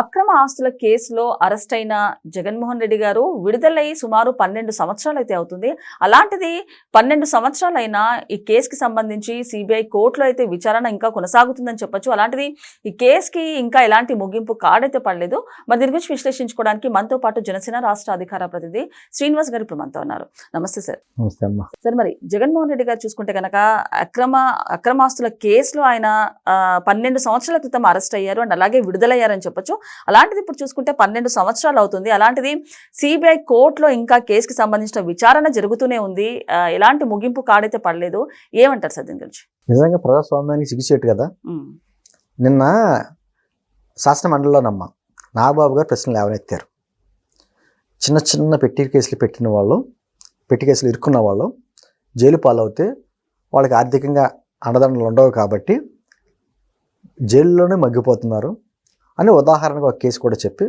అక్రమ ఆస్తుల కేసులో అరెస్ట్ అయిన జగన్మోహన్ రెడ్డి గారు విడుదలై సుమారు పన్నెండు సంవత్సరాలు అయితే అవుతుంది. అలాంటిది పన్నెండు సంవత్సరాలైనా ఈ కేసుకి సంబంధించి సిబిఐ కోర్టులో అయితే విచారణ ఇంకా కొనసాగుతుందని చెప్పొచ్చు. అలాంటిది ఈ కేసుకి ఇంకా ఎలాంటి ముగింపు కాడైతే పడలేదు. మరి దీని గురించి విశ్లేషించుకోవడానికి మనతో పాటు జనసేన రాష్ట్ర అధికార ప్రతినిధి శ్రీనివాస్ గారు ఇప్పుడు మనతో ఉన్నారు. నమస్తే సార్. నమస్తే అమ్మా. సార్ మరి జగన్మోహన్ రెడ్డి గారు చూసుకుంటే కనుక అక్రమ అక్రమాస్తుల కేసులో ఆయన పన్నెండు సంవత్సరాల క్రితం అరెస్ట్ అయ్యారు. అండ్ అలాగే విడుదలయ్యారని చెప్పొచ్చు. అలాంటిది ఇప్పుడు చూసుకుంటే పన్నెండు సంవత్సరాలు అవుతుంది. అలాంటిది సిబిఐ కోర్టులో ఇంకా కేసుకి సంబంధించిన విచారణ జరుగుతూనే ఉంది. ఎలాంటి ముగింపు కాడైతే పడలేదు. ఏమంటారు సార్ దీని గురించి? నిజంగా ప్రజాస్వామ్యానికి సిగ్గుచేటు కదా? నిన్న శాసన మండలిలోనమ్మ నాగబాబు గారు ప్రశ్నలు లేవనెత్తారు. చిన్న చిన్న పెట్టి కేసులు పెట్టిన వాళ్ళు పెట్టి కేసులు ఇరుక్కున్న వాళ్ళు జైలు పాలవుతే వాళ్ళకి ఆర్థికంగా అండదండలు ఉండవు కాబట్టి జైల్లోనే మగ్గిపోతున్నారు. అని ఉదాహరణకు ఒక కేసు కూడా చెప్పి.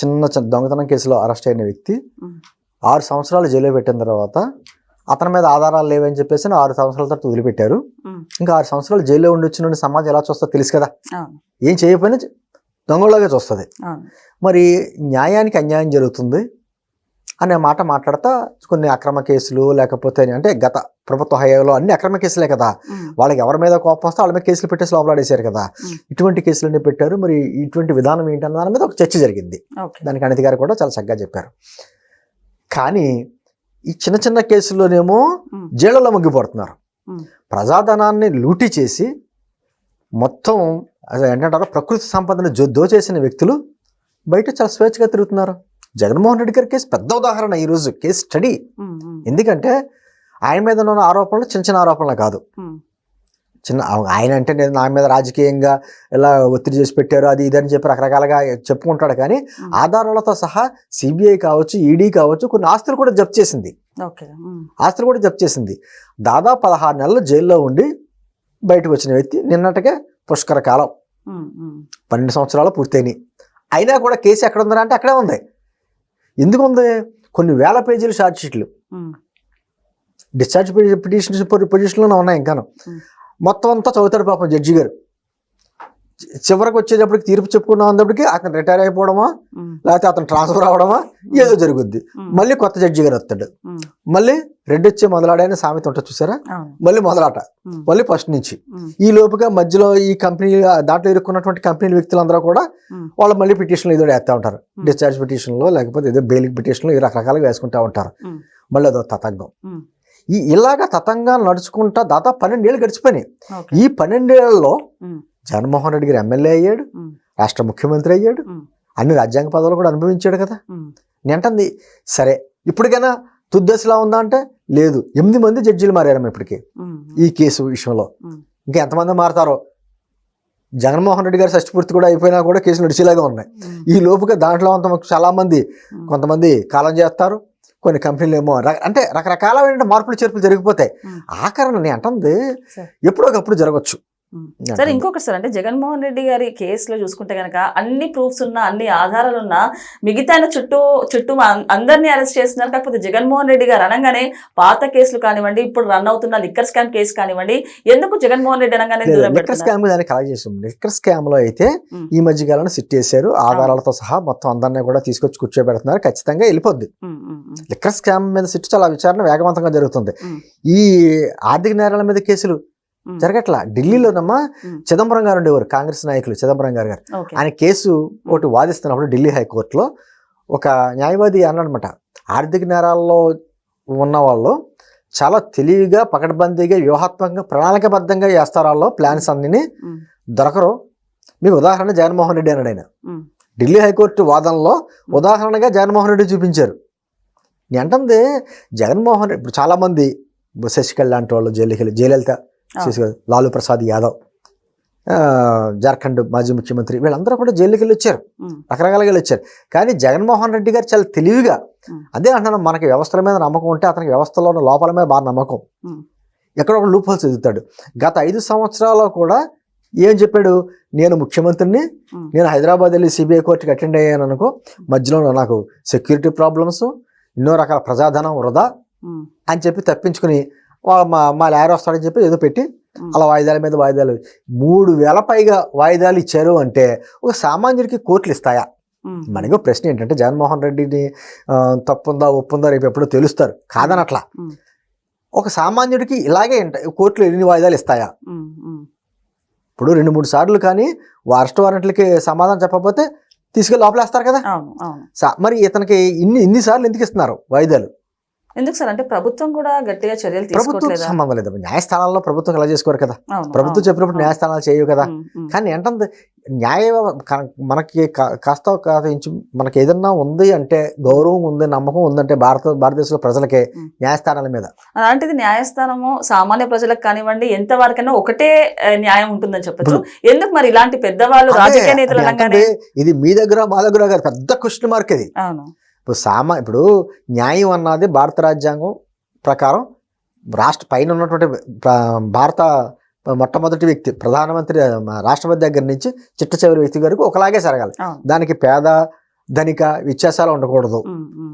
చిన్న చిన్న దొంగతనం కేసులో అరెస్ట్ అయిన వ్యక్తి. ఆరు సంవత్సరాలు జైల్లో పెట్టిన తర్వాత అతని మీద ఆధారాలు లేవని చెప్పేసి ఆరు సంవత్సరాల తర్వాత వదిలిపెట్టారు. ఇంకా ఆరు సంవత్సరాలు జైల్లో ఉండి వచ్చిన సమాజం ఎలా చూస్తా తెలుసు కదా. ఏం చేయకపోయినా దొంగలాగా చూస్తుంది. మరి న్యాయానికి అన్యాయం జరుగుతుంది అనే మాట మాట్లాడతా కొన్ని అక్రమ కేసులు లేకపోతే అంటే గత ప్రభుత్వ హయాంలో అన్ని అక్రమ కేసులే కదా. వాళ్ళకి ఎవరి మీద కోపం వస్తే వాళ్ళ మీద కేసులు పెట్టేసి లోపలాడేశారు కదా. ఇటువంటి కేసులన్నీ పెట్టారు. మరి ఇటువంటి విధానం ఏంటన్న దాని మీద ఒక చర్చ జరిగింది. దానికి అనితి గారు కూడా చాలా చక్కగా చెప్పారు. కానీ ఈ చిన్న చిన్న కేసుల్లోనేమో జైళ్ళలో మగ్గిపోతున్నారు. ప్రజాధనాన్ని లూటీ చేసి మొత్తం ఏంటంటారు? ప్రకృతి సంపదను దోచేసిన వ్యక్తులు బయట చాలా స్వేచ్ఛగా తిరుగుతున్నారు. జగన్మోహన్ రెడ్డి గారి కేసు పెద్ద ఉదాహరణ ఈరోజు కేసు స్టడీ. ఎందుకంటే ఆయన మీద ఉన్న ఆరోపణలు చిన్న చిన్న ఆరోపణలు కాదు. చిన్న ఆయన అంటే నేను నా మీద రాజకీయంగా ఇలా ఒత్తిడి చేసి పెట్టారు అది ఇది అని చెప్పి రకరకాలుగా చెప్పుకుంటాడు. కానీ. ఆధారాలతో సహా సిబిఐ కావచ్చు ఈడీ కావచ్చు కొన్ని ఆస్తులు కూడా జప్తు చేసింది. ఆస్తులు కూడా జప్తు చేసింది. దాదాపు పదహారు నెలలు జైల్లో ఉండి బయటకు వచ్చిన వ్యక్తి నిన్నటికే పుష్కర కాలం. పన్నెండు సంవత్సరాలు పూర్తయినాయి. అయినా కూడా కేసు ఎక్కడ ఉందా అంటే అక్కడే ఉంది. ఎందుకు ఉంది? కొన్ని వేల పేజీలు ఛార్జ్ షీట్లు. డిశ్చార్జ్ పిటిషన్స్ పొజిషన్లోనే ఉన్నాయి ఇంకాను. Hmm. మొత్తం అంతా చదువుతాడు పాపం జడ్జి గారు. చివరికి వచ్చేటప్పటికి తీర్పు చెప్పుకున్నాం అన్నప్పటికీ అతను రిటైర్ అయిపోవడమా లేకపోతే అతను ట్రాన్స్ఫర్ అవడమా ఏదో జరుగుద్ది. మళ్ళీ కొత్త జడ్జి గారు వస్తాడు. మళ్ళీ రెడ్ వచ్చే మొదలాడైన సామెత ఉంటుంది చూసారా? మళ్ళీ మొదలాట. మళ్ళీ ఫస్ట్ నుంచి. ఈ లోపుగా మధ్యలో ఈ కంపెనీ దాంట్లో ఇరుక్కున్నటువంటి కంపెనీ వ్యక్తులందరూ కూడా వాళ్ళు మళ్ళీ పిటిషన్లు ఏదో వేస్తూ ఉంటారు. డిశ్చార్జ్ పిటిషన్లో లేకపోతే ఏదో బెయిలింగ్ పిటిషన్లు ఈ రకరకాలుగా వేసుకుంటూ ఉంటారు. మళ్ళీ అదో తతంగం. ఈ ఇలాగా తతంగా నడుచుకుంటా దాదాపు పన్నెండేళ్ళు గడిచిపోయినాయి. ఈ పన్నెండేళ్ళలో జగన్మోహన్ రెడ్డి గారు ఎమ్మెల్యే అయ్యాడు రాష్ట్ర ముఖ్యమంత్రి అయ్యాడు అన్ని రాజ్యాంగ పదవులు కూడా అనుభవించాడు కదా. నేంటుంది సరే ఇప్పటికైనా తుద్దశలా ఉందా అంటే లేదు. ఎనిమిది మంది జడ్జీలు మారారమ్మ ఇప్పటికి ఈ కేసు విషయంలో. ఇంకా ఎంతమంది మారుతారో జగన్మోహన్ రెడ్డి గారి షష్టిపూర్తి కూడా అయిపోయినా కూడా కేసులు నడిచేలాగా ఉన్నాయి. ఈ లోపుగా దాంట్లో అంత చాలా మంది ఉమ్, కొంతమంది కాలం చేస్తారు కొన్ని కంపెనీలు ఏమో అంటే రకరకాలమైన మార్పులు చేర్పులు జరిగిపోతాయి. ఆఖరణ నేను అంటుంది. ఎప్పుడోకప్పుడు జరగచ్చు సరే. ఇంకొకటి సార్ అంటే జగన్మోహన్ రెడ్డి గారి కేసులో చూసుకుంటే కనుక అన్ని ప్రూఫ్స్ ఉన్నా అన్ని ఆధారాలు ఉన్నా మిగతా చుట్టూ చుట్టూ అందరినీ అరెస్ట్ చేస్తున్నారు కాకపోతే జగన్మోహన్ రెడ్డి గారు అనగానే పాత కేసులు కానివ్వండి ఇప్పుడు రన్ అవుతున్న లిక్కర్ స్కామ్ కేసు కానివ్వండి ఎందుకు జగన్మోహన్ రెడ్డి అనగానే లిక్కర్ స్కామ్ దాన్ని కలెక్ట్ చేసాం లిక్కర్ స్కామ్లో అయితే. ఈ మధ్య కాలంలో సిట్ చేశారు ఆధారాలతో సహా మొత్తం అందరినీ కూడా తీసుకొచ్చి కూర్చోబెడుతున్నారు ఖచ్చితంగా వెళ్ళిపోద్ది లిక్కర్ స్కామ్ మీద సిట్ చాలా విచారణ వేగవంతంగా జరుగుతుంది. ఈ ఆర్థిక నేరాల మీద కేసులు. జరగట్లా. ఢిల్లీలోనమ్మా. చిదంబరం గారు ఉండేవారు కాంగ్రెస్ నాయకులు చిదంబరం గారు గారు. ఆయన కేసు ఒకటి వాదిస్తున్నప్పుడు ఢిల్లీ హైకోర్టులో ఒక న్యాయవాది అన్నాడనమాట ఆర్థిక నేరాల్లో ఉన్న వాళ్ళు చాలా తెలివిగా పకడ్బందీగా వ్యూహాత్మకంగా ప్రణాళికబద్ధంగా చేస్తారు వాళ్ళు ప్లాన్స్ అన్నిని. ఉమ్, దొరకరు. మీకు ఉదాహరణ జగన్మోహన్ రెడ్డి అన్నాడు ఆయన ఢిల్లీ హైకోర్టు వాదనలో ఉదాహరణగా జగన్మోహన్ రెడ్డి చూపించారు. నేను అంటుంది జగన్మోహన్ రెడ్డి ఇప్పుడు చాలామంది శశికళ లాంటి వాళ్ళు జైలుకి జయలలిత లాలూ ప్రసాద్ యాదవ్ జార్ఖండ్ మాజీ ముఖ్యమంత్రి వీళ్ళందరూ కూడా జైలుకి వెళ్ళి వచ్చారు. రకరకాలుగా వెళ్ళి వచ్చారు. కానీ జగన్మోహన్ రెడ్డి గారు చాలా తెలివిగా. అదే అంటున్నాను మనకి వ్యవస్థల మీద నమ్మకం ఉంటే అతనికి వ్యవస్థలో ఉన్న లోపల మీద బాగా నమ్మకం. ఎక్కడ ఒక లూప్ హోల్స్ ఎదుగుతాడు. గత ఐదు సంవత్సరాల్లో కూడా ఏం చెప్పాడు? నేను ముఖ్యమంత్రిని. నేను హైదరాబాద్ వెళ్ళి సిబిఐ కోర్టుకి అటెండ్ అయ్యాను అనుకో మధ్యలో నాకు సెక్యూరిటీ ప్రాబ్లమ్స్ ఎన్నో రకాల ప్రజాధనం వృధా అని చెప్పి తప్పించుకుని మా మా లాయర్ వస్తాడని చెప్పి ఏదో పెట్టి. అలా వాయిదాల మీద వాయిదాలు. మూడు వేల పైగా వాయిదాలు ఇచ్చారు అంటే ఒక సామాన్యుడికి కోర్టులు ఇస్తాయా. మనకి ప్రశ్న ఏంటంటే జగన్మోహన్ రెడ్డిని తప్పుందా ఒప్పుందా రేపు ఎప్పుడో తెలుస్తారు. కాదనట్లా. ఉమ్. ఒక సామాన్యుడికి ఇలాగే కోర్టులు ఎన్ని వాయిదాలు ఇస్తాయా. ఇప్పుడు రెండు మూడు సార్లు కానీ అరెస్ట్ వారెంట్లకి సమాధానం చెప్పకపోతే తీసుకెళ్ళి లోపలేస్తారు కదా? మరి ఇతనికి ఇన్ని ఇన్ని సార్లు ఎందుకు ఇస్తున్నారు వాయిదాలు? ఎందుకు సార్? అంటే ప్రభుత్వం కూడా గట్టిగా చర్యలు తీసుకోవట్లేదా? న్యాయస్థానాల్లో ప్రభుత్వం ఎలా చేసుకోరు కదా? ప్రభుత్వం చెప్పినప్పుడు. న్యాయస్థానాలు చేయవు కదా. కానీ ఏంటంటే న్యాయ మనకి కాస్త కాస్త ఇంచు మనకి ఏదన్నా ఉంది అంటే గౌరవం ఉంది నమ్మకం ఉందంటే భారత భారతదేశంలో ప్రజలకే. న్యాయస్థానాల మీద. అలాంటిది న్యాయస్థానము సామాన్య ప్రజలకు కానివ్వండి ఎంత వరకైనా ఒకటే న్యాయం ఉంటుందని చెప్పొచ్చు. ఎందుకు మరి ఇలాంటి పెద్దవాళ్ళు రాజకీయ నేతలు ఇది మీ దగ్గర మా దగ్గర కాదు పెద్ద క్వశ్చన్ మార్క్ ఇది. ఇప్పుడు సామా ఇప్పుడు న్యాయం అన్నది భారత రాజ్యాంగం ప్రకారం రాష్ట్ర పైన ఉన్నటువంటి భారత మొట్టమొదటి వ్యక్తి ప్రధానమంత్రి రాష్ట్రపతి దగ్గర నుంచి చిట్ట చివరి వ్యక్తి వరకు ఒకలాగే జరగాలి. దానికి పేద ధనిక వ్యత్యాసాలు ఉండకూడదు.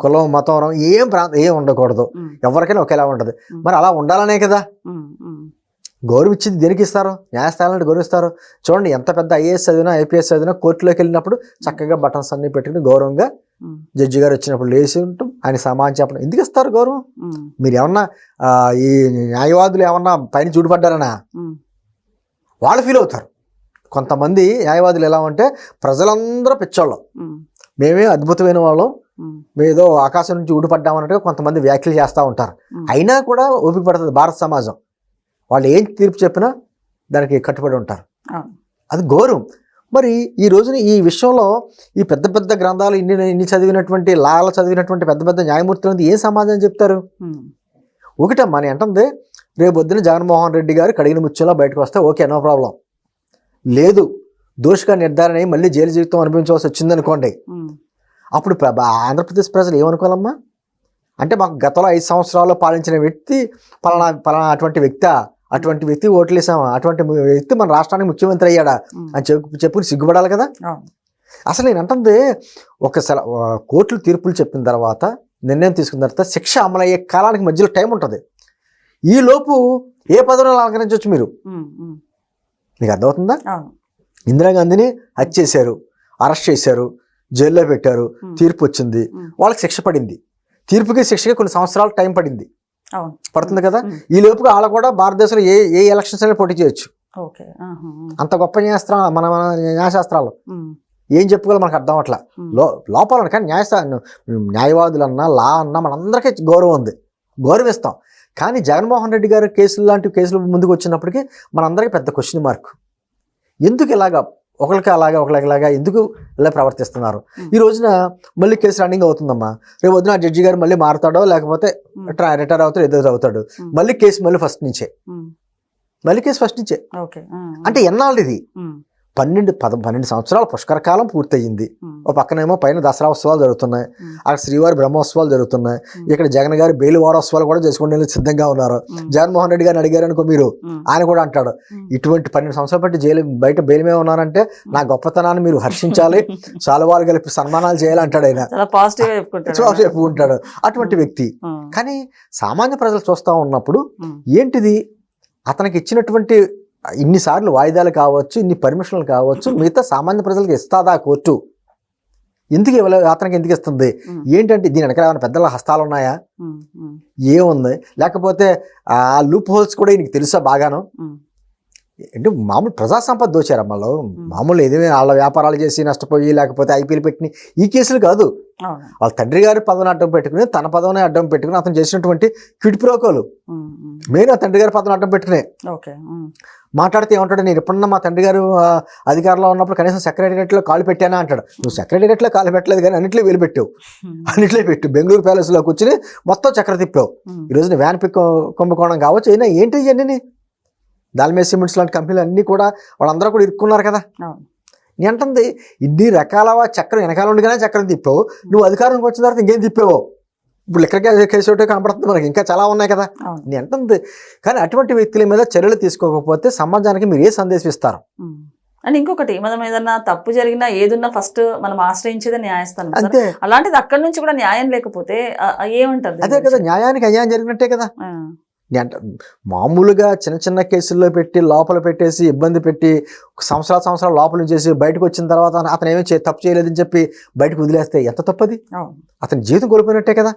కులం మతం ఏం ప్రాంతం ఏం ఉండకూడదు. ఎవరికైనా ఒకేలా ఉంటుంది. ఉం. మరి అలా ఉండాలనే కదా? ఉమ్, ఉమ్, గౌరవం ఇచ్చింది దేనికి ఇస్తారు? న్యాయస్థానాలు గౌరవిస్తారు? చూడండి ఎంత పెద్ద ఐఏఎస్ చదివినా ఐపీఎస్ చదివినా కోర్టులోకి వెళ్ళినప్పుడు చక్కగా బటన్స్ అన్ని పెట్టుకుని గౌరవంగా జడ్జి గారు వచ్చినప్పుడు లేచి ఉంటాం ఆయన సమాధానం చెప్పడం. ఎందుకు ఇస్తారు గౌరవం? మీరు ఏమన్నా ఈ న్యాయవాదులు ఏమన్నా పైన చూడబడ్డారనా? వాళ్ళు ఫీల్ అవుతారు. కొంతమంది న్యాయవాదులు ఎలా ఉంటే ప్రజలందరూ పిచ్చోళ్ళం. మేమే అద్భుతమైన వాళ్ళం. మేదో ఆకాశం నుంచి ఊడిపడ్డామన్నట్టుగా కొంతమంది వ్యాఖ్యలు చేస్తూ ఉంటారు. అయినా కూడా ఓపిక పడుతుంది భారత సమాజం. వాళ్ళు ఏం తీర్పు చెప్పినా దానికి కట్టుబడి ఉంటారు. అది గౌరవం మరి ఈ రోజున ఈ విషయంలో ఈ పెద్ద పెద్ద గ్రంథాలు ఇన్ని ఇన్ని చదివినటువంటి లాల చదివినటువంటి పెద్ద పెద్ద న్యాయమూర్తులు ఏం సమాధానం చెప్తారు? ఉమ్, ఒకటమ్మా నేను అంటుంది రేపు పొద్దున జగన్మోహన్ రెడ్డి గారు కడిగిన ముచ్చులా బయటకు వస్తే ఓకే నో ప్రాబ్లం. లేదు దోషిగా నిర్ధారణ అయ్యి మళ్ళీ జైలు జీవితం అనిపించవలసి వచ్చిందనుకోండి. అప్పుడు ప్ర- ఆంధ్రప్రదేశ్ ప్రజలు ఏమనుకోవాలమ్మా? అంటే మాకు గతంలో ఐదు సంవత్సరాల్లో పాలించిన వ్యక్తి పలానా పలానా అటువంటి వ్యక్తి అటువంటి వ్యక్తి ఓట్లేసామా? అటువంటి వ్యక్తి మన రాష్ట్రానికి ముఖ్యమంత్రి అయ్యాడా? అని చెప్పు చెప్పుకుని సిగ్గుపడాలి కదా. అసలు నేను అంటుంది ఒక కోర్టులు తీర్పులు చెప్పిన తర్వాత నిర్ణయం తీసుకున్న తర్వాత శిక్ష అమలయ్యే కాలానికి మధ్యలో టైం ఉంటుంది. ఈ లోపు ఏ పదవిలో అలంకరించవచ్చు మీరు? మీకు అర్థమవుతుందా. ఇందిరాగాంధీని హత్య చేశారు అరెస్ట్ చేశారు జైల్లో పెట్టారు తీర్పు వచ్చింది. వాళ్ళకి శిక్ష పడింది. తీర్పుకి శిక్షకి కొన్ని సంవత్సరాలు టైం పడింది. పడుతుంది కదా? ఈ లోపుగా వాళ్ళు కూడా భారతదేశంలో ఏ ఏ ఎలక్షన్స్ అయినా పోటీ చేయొచ్చు. అంత గొప్ప న్యాయస్త్ర మన మన న్యాయశాస్త్రాలు. ఏం చెప్పుకోవాలి మనకు అర్థం అట్లా లో లోపల కానీ న్యాయస్థా న్యాయవాదులన్నా లా అన్నా మనందరికీ గౌరవం ఉంది. గౌరవిస్తాం. కానీ జగన్మోహన్ రెడ్డి గారి కేసులు లాంటి కేసులు ముందుకు వచ్చినప్పటికీ మనందరికీ పెద్ద క్వశ్చన్ మార్క్ ఎందుకు ఇలాగా ఒకరికి అలాగా ఒకరికి ఇలాగా ఎందుకు ఇలా ప్రవర్తిస్తున్నారు. ఈ రోజున మళ్ళీ కేసు రన్నింగ్ అవుతుందమ్మా. రేపు వద్దున జడ్జి గారు మళ్ళీ మారుతాడో లేకపోతే రిటైర్ అవుతాడు ఏదో అవుతాడు. మళ్ళీ కేసు మళ్ళీ ఫస్ట్ నుంచే. మళ్ళీ కేసు ఫస్ట్ నుంచే. అంటే ఎన్నాళ్ళు ఇది పన్నెండు పద పన్నెండు సంవత్సరాల పుష్కర కాలం పూర్తయింది. ఓ పక్కనేమో పైన దసరా ఉత్సవాలు జరుగుతున్నాయి. అక్కడ శ్రీవారి బ్రహ్మోత్సవాలు జరుగుతున్నాయి. ఇక్కడ జగన్ గారి బెయిల్ వారోత్సవాలు కూడా చేసుకునే సిద్ధంగా ఉన్నారు. జగన్మోహన్ రెడ్డి గారిని అడిగారు అనుకో మీరు ఆయన కూడా అంటాడు. ఇటువంటి పన్నెండు సంవత్సరాలు బట్టి జైలు బయట బెయిల్ మీద ఉన్నారంటే నా గొప్పతనాన్ని మీరు హర్షించాలి చాలువాలు కలిపి సన్మానాలు చేయాలి అంటాడు ఆయన చెప్పుకుంటాడు. అటువంటి వ్యక్తి. కానీ సామాన్య ప్రజలు చూస్తూ ఉన్నప్పుడు ఏంటిది? అతనికి ఇచ్చినటువంటి ఇన్నిసార్లు వాయిదాలు కావచ్చు ఇన్ని పర్మిషన్లు కావచ్చు మిగతా సామాన్య ప్రజలకు ఇస్తాదా కోర్టు? ఎందుకు ఇవ్వలేదు అతనికి ఎందుకు ఇస్తుంది? ఏంటంటే దీని వెనకాల ఏమైనా పెద్దల హస్తాలు ఉన్నాయా? ఏముంది? లేకపోతే ఆ లూప్ హోల్స్ కూడా నీకు తెలుసా బాగాను? అంటే మామూలు ప్రజా సంపద దోచారు అమ్మలో. మామూలు ఏదేమి వాళ్ళ వ్యాపారాలు చేసి నష్టపోయి లేకపోతే ఐపీఎల్ పెట్టిన ఈ కేసులు కాదు. వాళ్ళ తండ్రి గారి పదవిని అడ్డం పెట్టుకుని తన పదవిని అడ్డం పెట్టుకుని అతను చేసినటువంటి క్విట్ ప్రోకోలు. ఉమ్, ఉమ్, మెయిన్ ఆ తండ్రి గారి పదవిని అడ్డం పెట్టుకునే. మాట్లాడితే ఏమంటాడు నేను ఎప్పుడన్నా మా తండ్రి గారు అధికారంలో ఉన్నప్పుడు కనీసం సెక్రటరియట్లో కాలు పెట్టానా? అంటాడు. నువ్వు సెక్రటరియట్లో కాలు పెట్టలేదు కానీ అన్నింటిలో వేలు పెట్టావు. అన్నింటిలో పెట్టు. బెంగళూరు ప్యాలెస్లో కూర్చుని మొత్తం చక్ర తిప్పావు ఉమ్, ఈ రోజున వ్యాన్ పిక్ కుంభకోణం కావచ్చు. అయినా ఏంటి ఇవన్నీ దాల్మే సిమెంట్స్ లాంటి కంపెనీలు అన్నీ కూడా వాళ్ళందరూ కూడా ఇరుక్కున్నారు కదా. అంటుంది ఇన్ని రకాల చక్రం వెనకాల ఉండగానే చక్రం తిప్పావు. నువ్వు అధికారంకి వచ్చిన తర్వాత ఇంకేం తిప్పావో? ఇప్పుడు లెక్కడికి కేసు ఒకటే కనపడుతుంది మనకి ఇంకా చాలా ఉన్నాయి కదా. నేను అంటుంది కానీ అటువంటి వ్యక్తుల మీద చర్యలు తీసుకోకపోతే సమాజానికి మీరు ఏ సందేశం ఇస్తారు. అండ్ ఇంకొకటి మనం ఏదన్నా తప్పు జరిగినా ఏదున్నా ఫస్ట్ మనం ఆశ్రయించేదే న్యాయస్థానం. అంతే. అలాంటిది అక్కడి నుంచి కూడా న్యాయం లేకపోతే ఏమంటారు అదే కదా? న్యాయానికి అన్యాయం జరిగినట్టే కదా. మామూలుగా చిన్న చిన్న కేసుల్లో పెట్టి లోపల పెట్టేసి ఇబ్బంది పెట్టి సంవత్సరాల సంవత్సరాలు లోపల చేసి బయటకు వచ్చిన తర్వాత అతను ఏమీ తప్పు చేయలేదని చెప్పి బయటకు వదిలేస్తే ఎంత తప్పది? అతని జీవితం కోల్పోయినట్టే కదా.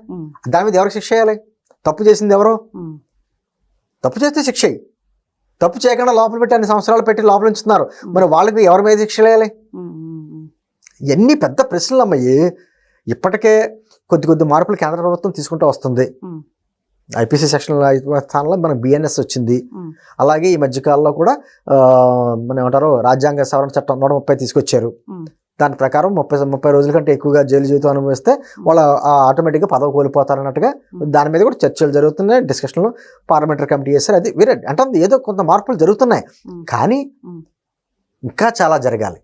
దాని మీద ఎవరికి శిక్ష వేయాలి? తప్పు చేసింది ఎవరో? తప్పు చేస్తే శిక్ష తప్పు చేయకుండా లోపల పెట్టి అన్ని సంవత్సరాలు పెట్టి లోపల ఉంచుతున్నారు మరి వాళ్ళకి ఎవరి మీద శిక్ష వేయాలి. ఇవన్నీ పెద్ద ప్రశ్నలు అమ్మాయి ఇప్పటికే కొద్ది కొద్ది మార్పులు కేంద్ర ప్రభుత్వం తీసుకుంటూ వస్తుంది. ఐపీసీ సెక్షన్ స్థానంలో మనకు బిఎన్ఎస్ వచ్చింది. అలాగే ఈ మధ్యకాలంలో కూడా మనం ఏమంటారు రాజ్యాంగ సవరణ చట్టం నూట ముప్పై తీసుకొచ్చారు. దాని ప్రకారం ముప్పై ముప్పై రోజుల కంటే ఎక్కువగా జైలు జీవితం అనుభవిస్తే వాళ్ళ ఆటోమేటిక్గా పదవి కోల్పోతారు అన్నట్టుగా దాని మీద కూడా చర్చలు జరుగుతున్నాయి. డిస్కషన్లు పార్లమెంటరీ కమిటీ చేశారు. అది వేరే అంటే ఏదో కొంత మార్పులు జరుగుతున్నాయి. కానీ. ఇంకా చాలా జరగాలి.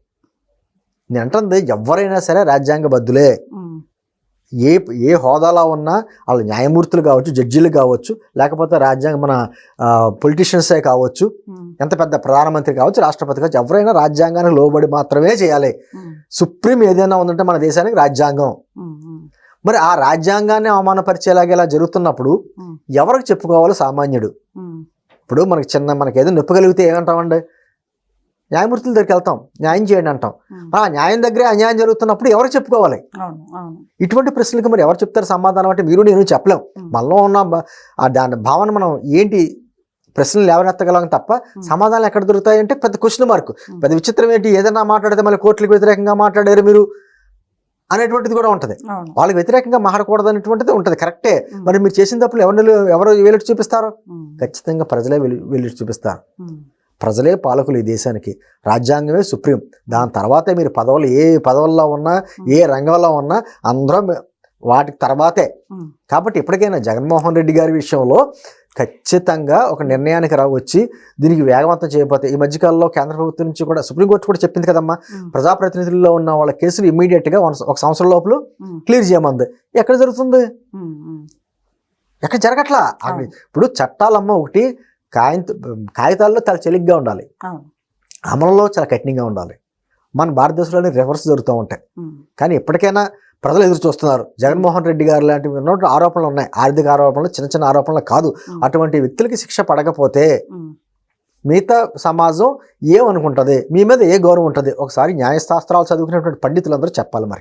నేను అంటుంది ఎవరైనా సరే రాజ్యాంగబద్ధులే. ఉమ్, ఏ ఏ హోదాలో ఉన్నా వాళ్ళు న్యాయమూర్తులు కావచ్చు జడ్జీలు కావచ్చు లేకపోతే రాజ్యాంగ మన పొలిటీషియన్సే కావచ్చు ఎంత పెద్ద ప్రధానమంత్రి కావచ్చు రాష్ట్రపతి కావచ్చు ఎవరైనా రాజ్యాంగానికి లోబడి మాత్రమే చేయాలి. సుప్రీం ఏదైనా ఉందంటే మన దేశానికి రాజ్యాంగం. మరి ఆ రాజ్యాంగాన్ని అవమానపరిచేలాగా ఇలా జరుగుతున్నప్పుడు ఎవరికి చెప్పుకోవాలి సామాన్యుడు? ఇప్పుడు మనకి చిన్న మనకి ఏదో నొప్పి కలిగితే ఏమంటామండి? న్యాయమూర్తుల దగ్గరికి వెళ్తాం. న్యాయం చేయండి అంటాం. ఆ న్యాయం దగ్గరే అన్యాయం జరుగుతున్నప్పుడు ఎవరికి చెప్పుకోవాలి? ఇటువంటి ప్రశ్నలకు మరి ఎవరు చెప్తారు? సమాధానం అంటే మీరు నేను చెప్పలేం. మనలో ఉన్న దాని భావన మనం ఏంటి? ప్రశ్నలు లేవనెత్తగలం తప్ప సమాధానాలు ఎక్కడ దొరుకుతాయి అంటే పెద్ద క్వశ్చన్ మార్క్. పెద్ద విచిత్రం ఏంటి? ఏదైనా మాట్లాడితే మళ్ళీ కోర్టులకు వ్యతిరేకంగా మాట్లాడారు మీరు అనేటువంటిది కూడా ఉంటుంది. వాళ్ళకి వ్యతిరేకంగా మాట్లాడకూడదు అనేటువంటిది ఉంటుంది. కరెక్టే. మరి మీరు చేసిన తప్పులు ఎవరు ఎవరు వేలెట్టి చూపిస్తారు? ఖచ్చితంగా ప్రజలే వెలు వెలుటి చూపిస్తారు. ప్రజలే పాలకులు ఈ దేశానికి. రాజ్యాంగమే సుప్రీం. దాని తర్వాతే మీరు పదవులు ఏ పదవుల్లో ఉన్నా ఏ రంగంలో ఉన్నా అందరూ వాటికి తర్వాతే. కాబట్టి ఇప్పటికైనా జగన్మోహన్ రెడ్డి గారి విషయంలో ఖచ్చితంగా ఒక నిర్ణయానికి రా వచ్చి దీనికి వేగవంతం చేయకపోతే ఈ మధ్యకాలంలో కేంద్ర ప్రభుత్వం నుంచి కూడా సుప్రీంకోర్టు కూడా చెప్పింది కదమ్మా ప్రజాప్రతినిధుల్లో ఉన్న వాళ్ళ కేసులు ఇమీడియట్గా ఒక సంవత్సరం లోపల క్లియర్ చేయమంది. ఎక్కడ జరుగుతుంది? ఎక్కడ జరగట్లా. ఇప్పుడు చట్టాలమ్మ ఒకటి కాగిత కాగితాల్లో చాలా చెలిగ్గా ఉండాలి. అమలులో చాలా కఠినంగా ఉండాలి. మన భారతదేశంలోనే రివర్స్ జరుగుతూ ఉంటాయి. కానీ ఎప్పటికైనా ప్రజలు ఎదురు చూస్తున్నారు. జగన్మోహన్ రెడ్డి గారు లాంటి ఉన్నటువంటి ఆరోపణలు ఉన్నాయి. ఆర్థిక ఆరోపణలు చిన్న చిన్న ఆరోపణలు కాదు. అటువంటి వ్యక్తులకి శిక్ష పడకపోతే మిగతా సమాజం ఏమనుకుంటుంది? మీ మీద ఏ గౌరవం ఉంటుంది? ఒకసారి న్యాయశాస్త్రాలు చదువుకునేటువంటి పండితులందరూ చెప్పాలి మరి.